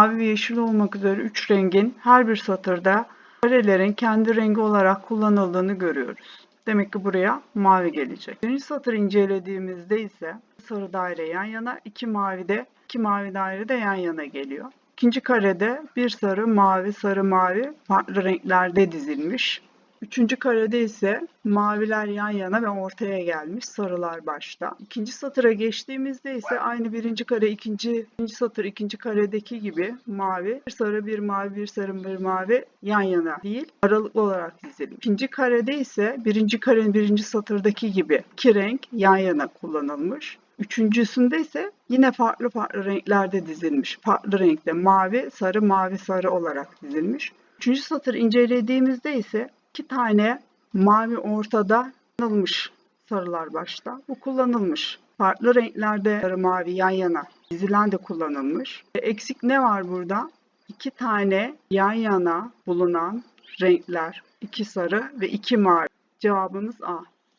mavi ve yeşil olmak üzere üç rengin her bir satırda karelerin kendi rengi olarak kullanıldığını görüyoruz. Demek ki buraya mavi gelecek. Birinci satır incelediğimizde ise sarı daire yan yana, iki mavi de iki mavi daire de yan yana geliyor. İkinci karede bir sarı, mavi, sarı, mavi farklı renklerde dizilmiş. Üçüncü karede ise maviler yan yana ve ortaya gelmiş, sarılar başta. İkinci satıra geçtiğimizde ise aynı birinci kare, ikinci, ikinci satır, ikinci karedeki gibi mavi, bir sarı, bir mavi, bir sarı, bir mavi yan yana değil, aralıklı olarak dizilmiş. İkinci karede ise birinci karenin birinci satırdaki gibi iki renk yan yana kullanılmış. Üçüncüsünde ise yine farklı farklı renklerde dizilmiş. Farklı renkte mavi, sarı, mavi, sarı olarak dizilmiş. Üçüncü satır incelediğimizde ise iki tane mavi ortada kullanılmış sarılar başta. Bu kullanılmış. Farklı renklerde sarı mavi yan yana dizilen de kullanılmış. E, Eksik ne var burada? İki tane yan yana bulunan renkler. iki sarı ve iki mavi. Cevabımız A.